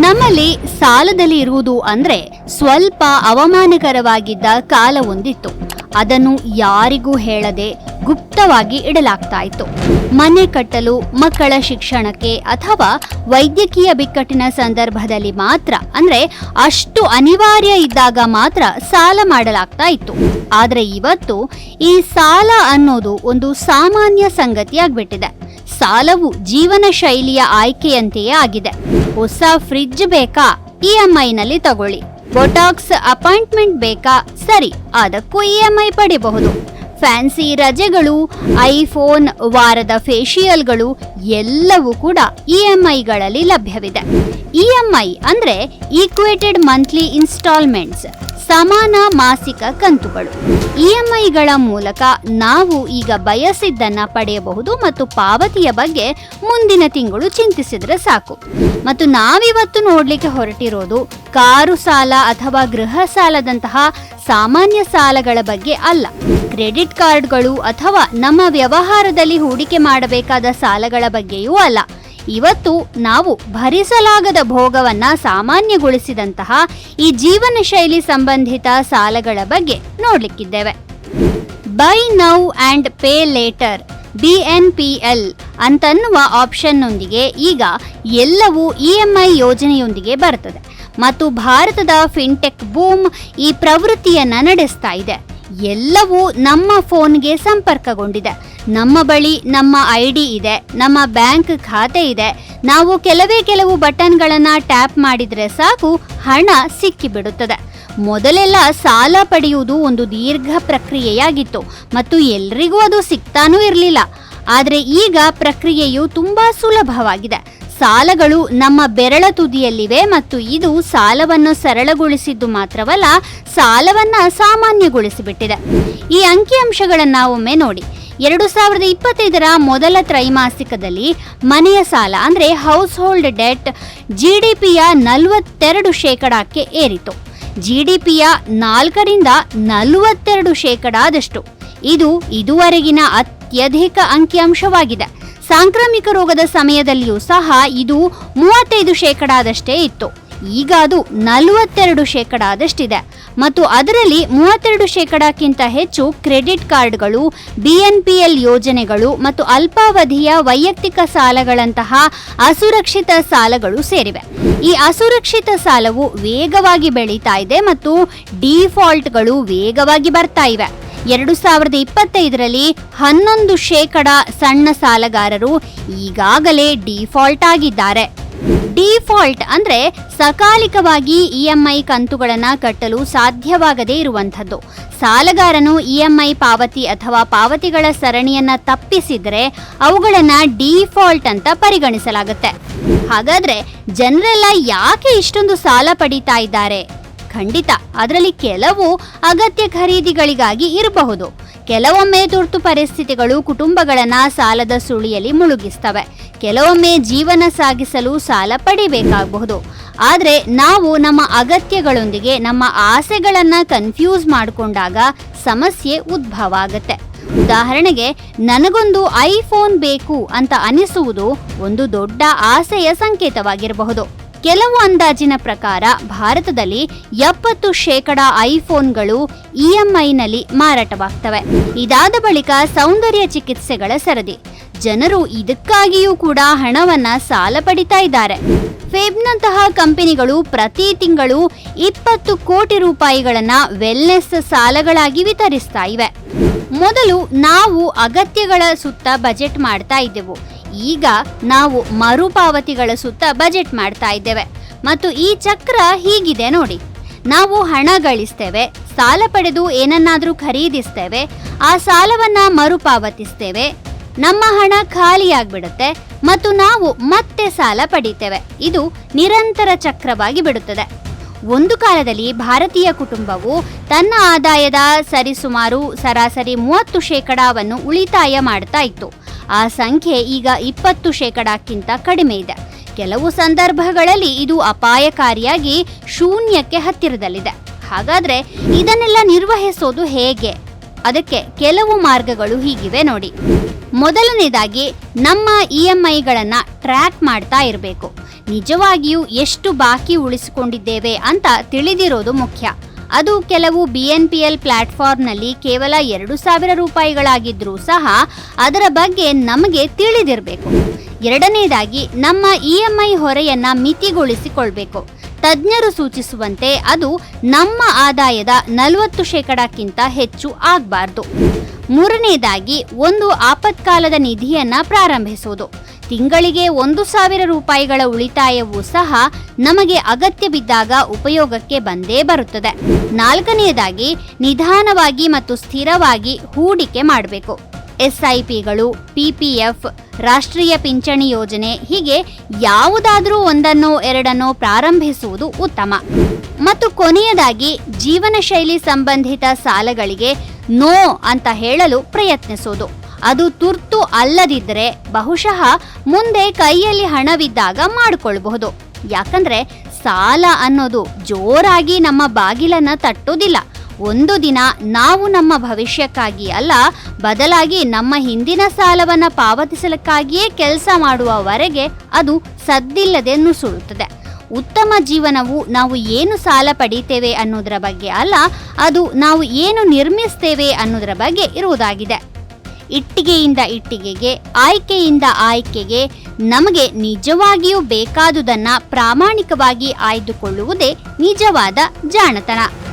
ನಮ್ಮಲ್ಲಿ ಸಾಲದಲ್ಲಿ ಇರುವುದು ಅಂದ್ರೆ ಸ್ವಲ್ಪ ಅವಮಾನಕರವಾಗಿದ್ದ ಕಾಲ ಒಂದಿತ್ತು. ಅದನ್ನು ಯಾರಿಗೂ ಹೇಳದೆ ಗುಪ್ತವಾಗಿ ಇಡಲಾಗ್ತಾ ಇತ್ತು ಮನೆ ಕಟ್ಟಲು ಮಕ್ಕಳ ಶಿಕ್ಷಣಕ್ಕೆ ಅಥವಾ ವೈದ್ಯಕೀಯ ಬಿಕ್ಕಟ್ಟಿನ ಸಂದರ್ಭದಲ್ಲಿ ಮಾತ್ರ, ಅಂದ್ರೆ ಅಷ್ಟು ಅನಿವಾರ್ಯ ಇದ್ದಾಗ ಮಾತ್ರ ಸಾಲ ಮಾಡಲಾಗ್ತಾ ಇತ್ತು ಆದ್ರೆ ಇವತ್ತು ಈ ಸಾಲ ಅನ್ನೋದು ಒಂದು ಸಾಮಾನ್ಯ ಸಂಗತಿಯಾಗ್ಬಿಟ್ಟಿದೆ ಸಾಲವು ಜೀವನ ಶೈಲಿಯ ಆಯ್ಕೆಯಂತೆಯೇ ಆಗಿದೆ. ಹೊಸ ಫ್ರಿಡ್ಜ್ ಬೇಕಾ? ಇ ಎಂ ಐನಲ್ಲಿ ತಗೊಳ್ಳಿ. ಬೊಟಾಕ್ಸ್ ಅಪಾಯಿಂಟ್ಮೆಂಟ್ ಬೇಕಾ? ಸರಿ, ಅದಕ್ಕೂ ಇ ಎಂ ಐ ಪಡಿಬಹುದು. ಫ್ಯಾನ್ಸಿ ರಜೆಗಳು ಐಫೋನ್ ವಾರದ ಫೇಶಿಯಲ್ಗಳು ಎಲ್ಲವೂ ಕೂಡ ಇ ಎಂ ಐಗಳಲ್ಲಿ ಲಭ್ಯವಿದೆ. ಇ ಎಂ ಐ ಅಂದ್ರೆ ಈಕ್ವೇಟೆಡ್ ಮಂತ್ಲಿ ಇನ್ಸ್ಟಾಲ್ಮೆಂಟ್ಸ್ ಸಮಾನ ಮಾಸಿಕ ಕಂತುಗಳು. ಇಎಂಐಗಳ ಮೂಲಕ ನಾವು ಈಗ ಬಯಸಿದ್ದನ್ನ ಪಡೆಯಬಹುದು ಮತ್ತು ಪಾವತಿಯ ಬಗ್ಗೆ ಮುಂದಿನ ತಿಂಗಳು ಚಿಂತಿಸಿದ್ರೆ ಸಾಕು. ಮತ್ತು ನಾವಿವತ್ತು ನೋಡ್ಲಿಕ್ಕೆ ಹೊರಟಿರೋದು ಕಾರು ಸಾಲ ಅಥವಾ ಗೃಹ ಸಾಲದಂತಹ ಸಾಮಾನ್ಯ ಸಾಲಗಳ ಬಗ್ಗೆ ಅಲ್ಲ. ಕ್ರೆಡಿಟ್ ಕಾರ್ಡ್ಗಳು ಅಥವಾ ನಮ್ಮ ವ್ಯವಹಾರದಲ್ಲಿ ಹೂಡಿಕೆ ಮಾಡಬೇಕಾದ ಸಾಲಗಳ ಬಗ್ಗೆಯೂ ಅಲ್ಲ. ಇವತ್ತು ನಾವು ಭರಿಸಲಾಗದ ಭೋಗವನ್ನ ಸಾಮಾನ್ಯಗೊಳಿಸಿದಂತಹ ಈ ಜೀವನ ಶೈಲಿ ಸಂಬಂಧಿತ ಸಾಲಗಳ ಬಗ್ಗೆ ನೋಡ್ಲಿಕ್ಕಿದ್ದೇವೆ. Buy now and pay later B N P L ಅಂತನ್ನುವ ಆಪ್ಷನ್ನೊಂದಿಗೆ ಈಗ ಎಲ್ಲವೂ ಇ ಎಂ ಐ ಯೋಜನೆಯೊಂದಿಗೆ ಬರ್ತದೆ ಮತ್ತು ಭಾರತದ ಫಿನ್ಟೆಕ್ ಬೂಮ್ ಈ ಪ್ರವೃತ್ತಿಯನ್ನು ನಡೆಸ್ತಾ ಇದೆ. ಎಲ್ಲವೂ ನಮ್ಮ ಫೋನ್ಗೆ ಸಂಪರ್ಕಗೊಂಡಿದೆ. ನಮ್ಮ ಬಳಿ ನಮ್ಮ ಐ ಡಿ ಇದೆ, ನಮ್ಮ ಬ್ಯಾಂಕ್ ಖಾತೆ ಇದೆ. ನಾವು ಕೆಲವೇ ಕೆಲವು ಬಟನ್ಗಳನ್ನು ಟ್ಯಾಪ್ ಮಾಡಿದರೆ ಸಾಕು, ಹಣ ಸಿಕ್ಕಿಬಿಡುತ್ತದೆ. ಮೊದಲೆಲ್ಲ ಸಾಲ ಪಡೆಯುವುದು ಒಂದು ದೀರ್ಘ ಪ್ರಕ್ರಿಯೆಯಾಗಿತ್ತು ಮತ್ತು ಎಲ್ರಿಗೂ ಅದು ಸಿಗ್ತಾನೂ ಇರಲಿಲ್ಲ. ಆದರೆ ಈಗ ಪ್ರಕ್ರಿಯೆಯು ತುಂಬ ಸುಲಭವಾಗಿದೆ. ಸಾಲಗಳು ನಮ್ಮ ಬೆರಳ ತುದಿಯಲ್ಲಿವೆ ಮತ್ತು ಇದು ಸಾಲವನ್ನು ಸರಳಗೊಳಿಸಿದ್ದು ಮಾತ್ರವಲ್ಲ, ಸಾಲವನ್ನು ಸಾಮಾನ್ಯಗೊಳಿಸಿಬಿಟ್ಟಿದೆ. ಈ ಅಂಕಿಅಂಶಗಳನ್ನು ಒಮ್ಮೆ ನೋಡಿ. ಎರಡು ಸಾವಿರದ ಇಪ್ಪತ್ತೈದರ ಮೊದಲ ತ್ರೈಮಾಸಿಕದಲ್ಲಿ ಮನೆಯ ಸಾಲ, ಅಂದರೆ house hold debt G D ಪಿಯ ನಲವತ್ತೆರಡು ಶೇಕಡಕ್ಕೆ ಏರಿತು. ಜಿ ಡಿ ಪಿಯ ನಾಲ್ಕರಿಂದ ನಲವತ್ತೆರಡು ಶೇಕಡಾದಷ್ಟು. ಇದು ಇದುವರೆಗಿನ ಅತ್ಯಧಿಕ ಅಂಕಿಅಂಶವಾಗಿದೆ. ಸಾಂಕ್ರಾಮಿಕ ರೋಗದ ಸಮಯದಲ್ಲಿಯೂ ಸಹ ಇದು ಮೂವತ್ತೈದು ಶೇಕಡಾದಷ್ಟೇ ಇತ್ತು. ಈಗ ಅದು ನಲವತ್ತೆರಡು ಶೇಕಡಾದಷ್ಟಿದೆ. ಮತ್ತು ಅದರಲ್ಲಿ ಮೂವತ್ತೆರಡು ಶೇಕಡಕ್ಕಿಂತ ಹೆಚ್ಚು ಕ್ರೆಡಿಟ್ ಕಾರ್ಡ್ಗಳು ಬಿಎನ್ಪಿಎಲ್ ಯೋಜನೆಗಳು ಮತ್ತು ಅಲ್ಪಾವಧಿಯ ವೈಯಕ್ತಿಕ ಸಾಲಗಳಂತಹ ಅಸುರಕ್ಷಿತ ಸಾಲಗಳು ಸೇರಿವೆ. ಈ ಅಸುರಕ್ಷಿತ ಸಾಲವು ವೇಗವಾಗಿ ಬೆಳೀತಾ ಇದೆ ಮತ್ತು ಡಿಫಾಲ್ಟ್ಗಳು ವೇಗವಾಗಿ ಬರ್ತಾ ಇವೆ. ಎರಡು ಸಾವಿರದ ಇಪ್ಪತ್ತೈದರಲ್ಲಿ ಹನ್ನೊಂದು ಶೇಕಡ ಸಣ್ಣ ಸಾಲಗಾರರು ಈಗಾಗಲೇ ಡಿಫಾಲ್ಟ್ ಆಗಿದ್ದಾರೆ. ಡಿಫಾಲ್ಟ್ ಅಂದ್ರೆ ಸಕಾಲಿಕವಾಗಿ ಇಎಂಐ ಕಂತುಗಳನ್ನು ಕಟ್ಟಲು ಸಾಧ್ಯವಾಗದೇ ಇರುವಂಥದ್ದು. ಸಾಲಗಾರನು ಇಎಂಐ ಪಾವತಿ ಅಥವಾ ಪಾವತಿಗಳ ಸರಣಿಯನ್ನು ತಪ್ಪಿಸಿದರೆ ಅವುಗಳನ್ನು ಡಿಫಾಲ್ಟ್ ಅಂತ ಪರಿಗಣಿಸಲಾಗುತ್ತೆ. ಹಾಗಾದ್ರೆ ಜನರೆಲ್ಲ ಯಾಕೆ ಇಷ್ಟೊಂದು ಸಾಲ ಪಡೀತಾ ಇದ್ದಾರೆ? ಖಂಡಿತ. ಅದರಲ್ಲಿ ಕೆಲವು ಅಗತ್ಯ ಖರೀದಿಗಳಿಗಾಗಿ ಇರಬಹುದು. ಕೆಲವೊಮ್ಮೆ ತುರ್ತು ಪರಿಸ್ಥಿತಿಗಳು ಕುಟುಂಬಗಳನ್ನ ಸಾಲದ ಸುಳಿಯಲ್ಲಿ ಮುಳುಗಿಸ್ತವೆ. ಕೆಲವೊಮ್ಮೆ ಜೀವನ ಸಾಗಿಸಲು ಸಾಲ ಪಡಿಬೇಕಾಗಬಹುದು. ಆದರೆ ನಾವು ನಮ್ಮ ಅಗತ್ಯಗಳೊಂದಿಗೆ ನಮ್ಮ ಆಸೆಗಳನ್ನ ಕನ್ಫ್ಯೂಸ್ ಮಾಡಿಕೊಂಡಾಗ ಸಮಸ್ಯೆ ಉದ್ಭವ ಆಗುತ್ತೆ. ಉದಾಹರಣೆಗೆ, ನನಗೊಂದು ಐಫೋನ್ ಬೇಕು ಅಂತ ಅನಿಸುವುದು ಒಂದು ದೊಡ್ಡ ಆಸೆಯ ಸಂಕೇತವಾಗಿರಬಹುದು. ಕೆಲವು ಅಂದಾಜಿನ ಪ್ರಕಾರ ಭಾರತದಲ್ಲಿ ಎಪ್ಪತ್ತು ಶೇಕಡ ಐಫೋನ್ಗಳು ಇಎಂಐನಲ್ಲಿ ಮಾರಾಟವಾಗ್ತವೆ. ಇದಾದ ಬಳಿಕ ಸೌಂದರ್ಯ ಚಿಕಿತ್ಸೆಗಳ ಸರದಿ. ಜನರು ಇದಕ್ಕಾಗಿಯೂ ಕೂಡ ಹಣವನ್ನ ಸಾಲ ಪಡಿತಾ ಇದ್ದಾರೆ. ಫೇಬ್ನಂತಹ ಕಂಪನಿಗಳು ಪ್ರತಿ ತಿಂಗಳು ಇಪ್ಪತ್ತು ಕೋಟಿ ರೂಪಾಯಿಗಳನ್ನ ವೆಲ್ನೆಸ್ ಸಾಲಗಳಾಗಿ ವಿತರಿಸ್ತಾ ಇವೆ. ಮೊದಲು ನಾವು ಅಗತ್ಯಗಳ ಸುತ್ತ ಬಜೆಟ್ ಮಾಡ್ತಾ ಇದ್ದೆವು. ಈಗ ನಾವು ಮರುಪಾವತಿಗಳ ಸುತ್ತ ಬಜೆಟ್ ಮಾಡ್ತಾ ಇದ್ದೇವೆ. ಮತ್ತು ಈ ಚಕ್ರ ಹೀಗಿದೆ ನೋಡಿ. ನಾವು ಹಣ ಗಳಿಸ್ತೇವೆ, ಸಾಲ ಪಡೆದು ಏನನ್ನಾದರೂ ಖರೀದಿಸ್ತೇವೆ, ಆ ಸಾಲವನ್ನ ಮರುಪಾವತಿಸ್ತೇವೆ. ನಮ್ಮ ಹಣ ಖಾಲಿಯಾಗ್ಬಿಡುತ್ತೆ ಮತ್ತು ನಾವು ಮತ್ತೆ ಸಾಲ ಪಡಿತೇವೆ. ಇದು ನಿರಂತರ ಚಕ್ರವಾಗಿ ಬಿಡುತ್ತದೆ. ಒಂದು ಕಾಲದಲ್ಲಿ ಭಾರತೀಯ ಕುಟುಂಬವು ತನ್ನ ಆದಾಯದ ಸರಿಸುಮಾರು ಸರಾಸರಿ ಮೂವತ್ತು ಶೇಕಡಾವನ್ನು ಉಳಿತಾಯ ಮಾಡ್ತಾ ಇತ್ತು. ಆ ಸಂಖ್ಯೆ ಈಗ ಇಪ್ಪತ್ತು ಶೇಕಡಕ್ಕಿಂತ ಕಡಿಮೆ ಇದೆ. ಕೆಲವು ಸಂದರ್ಭಗಳಲ್ಲಿ ಇದು ಅಪಾಯಕಾರಿಯಾಗಿ ಶೂನ್ಯಕ್ಕೆ ಹತ್ತಿರದಲ್ಲಿದೆ. ಹಾಗಾದ್ರೆ ಇದನ್ನೆಲ್ಲ ನಿರ್ವಹಿಸೋದು ಹೇಗೆ? ಅದಕ್ಕೆ ಕೆಲವು ಮಾರ್ಗಗಳು ಹೀಗಿವೆ ನೋಡಿ. ಮೊದಲನೇದಾಗಿ, ನಮ್ಮ ಇ ಎಂ ಐಗಳನ್ನು ಟ್ರ್ಯಾಕ್ ಮಾಡ್ತಾ ಇರಬೇಕು. ನಿಜವಾಗಿಯೂ ಎಷ್ಟು ಬಾಕಿ ಉಳಿಸಿಕೊಂಡಿದ್ದೇವೆ ಅಂತ ತಿಳಿದಿರೋದು ಮುಖ್ಯ. ಅದು ಕೆಲವು ಬಿಎನ್ಪಿಎಲ್ ಪ್ಲಾಟ್ಫಾರ್ಮ್ನಲ್ಲಿ ಕೇವಲ ಎರಡು ಸಾವಿರ ರೂಪಾಯಿಗಳಾಗಿದ್ದರೂ ಸಹ ಅದರ ಬಗ್ಗೆ ನಮಗೆ ತಿಳಿದಿರಬೇಕು. ಎರಡನೇದಾಗಿ ನಮ್ಮ ಇ ಎಂ ಐ ಹೊರೆಯನ್ನು ಮಿತಿಗೊಳಿಸಿಕೊಳ್ಬೇಕು. ತಜ್ಞರು ಸೂಚಿಸುವಂತೆ ಅದು ನಮ್ಮ ಆದಾಯದ ನಲವತ್ತು ಶೇಕಡಕ್ಕಿಂತ ಹೆಚ್ಚು ಆಗಬಾರ್ದು. ಮೂರನೇದಾಗಿ ಒಂದು ಆಪತ್ಕಾಲದ ನಿಧಿಯನ್ನು ಪ್ರಾರಂಭಿಸುವುದು. ತಿಂಗಳಿಗೆ ಒಂದು ಸಾವಿರ ರೂಪಾಯಿಗಳ ಉಳಿತಾಯವೂ ಸಹ ನಮಗೆ ಅಗತ್ಯ ಬಿದ್ದಾಗ ಉಪಯೋಗಕ್ಕೆ ಬಂದೇ ಬರುತ್ತದೆ. ನಾಲ್ಕನೆಯದಾಗಿ, ನಿಧಾನವಾಗಿ ಮತ್ತು ಸ್ಥಿರವಾಗಿ ಹೂಡಿಕೆ ಮಾಡಬೇಕು. ಎಸ್ಐಪಿಗಳು, ಪಿಪಿಎಫ್, ರಾಷ್ಟ್ರೀಯ ಪಿಂಚಣಿ ಯೋಜನೆ ಹೀಗೆ ಯಾವುದಾದರೂ ಒಂದನ್ನೋ ಎರಡನ್ನೋ ಪ್ರಾರಂಭಿಸುವುದು ಉತ್ತಮ. ಮತ್ತು ಕೊನೆಯದಾಗಿ ಜೀವನ ಶೈಲಿ ಸಂಬಂಧಿತ ಸಾಲಗಳಿಗೆ ನೋ ಅಂತ ಹೇಳಲು ಪ್ರಯತ್ನಿಸೋದು ಅದು ತುರ್ತು ಅಲ್ಲದಿದ್ದರೆ ಬಹುಶಃ ಮುಂದೆ ಕೈಯಲ್ಲಿ ಹಣವಿದ್ದಾಗ ಮಾಡಿಕೊಳ್ಬಹುದು ಯಾಕಂದ್ರೆ ಸಾಲ ಅನ್ನೋದು ಜೋರಾಗಿ ನಮ್ಮ ಬಾಗಿಲನ್ನ ತಟ್ಟೋದಿಲ್ಲ. ಒಂದು ದಿನ ನಾವು ನಮ್ಮ ಭವಿಷ್ಯಕ್ಕಾಗಿ ಅಲ್ಲ, ಬದಲಾಗಿ ನಮ್ಮ ಹಿಂದಿನ ಸಾಲವನ್ನ ಪಾವತಿಸಲಿಕ್ಕಾಗಿಯೇ ಕೆಲಸ ಮಾಡುವವರೆಗೆ ಅದು ಸದ್ದಿಲ್ಲದೆ ನುಸುಳುತ್ತದೆ. ಉತ್ತಮ ಜೀವನವು ನಾವು ಏನು ಸಾಲ ಪಡೀತೇವೆ ಅನ್ನೋದರ ಬಗ್ಗೆ ಅಲ್ಲ, ಅದು ನಾವು ಏನು ನಿರ್ಮಿಸ್ತೇವೆ ಅನ್ನೋದರ ಬಗ್ಗೆ ಇರುವುದಾಗಿದೆ. ಇಟ್ಟಿಗೆಯಿಂದ ಇಟ್ಟಿಗೆಗೆ ಆಯ್ಕೆಯಿಂದ ಆಯ್ಕೆಗೆ ನಮಗೆ ನಿಜವಾಗಿಯೂ ಬೇಕಾದುದನ್ನು ಪ್ರಾಮಾಣಿಕವಾಗಿ ಆಯ್ದುಕೊಳ್ಳುವುದೇ ನಿಜವಾದ ಜಾಣತನ.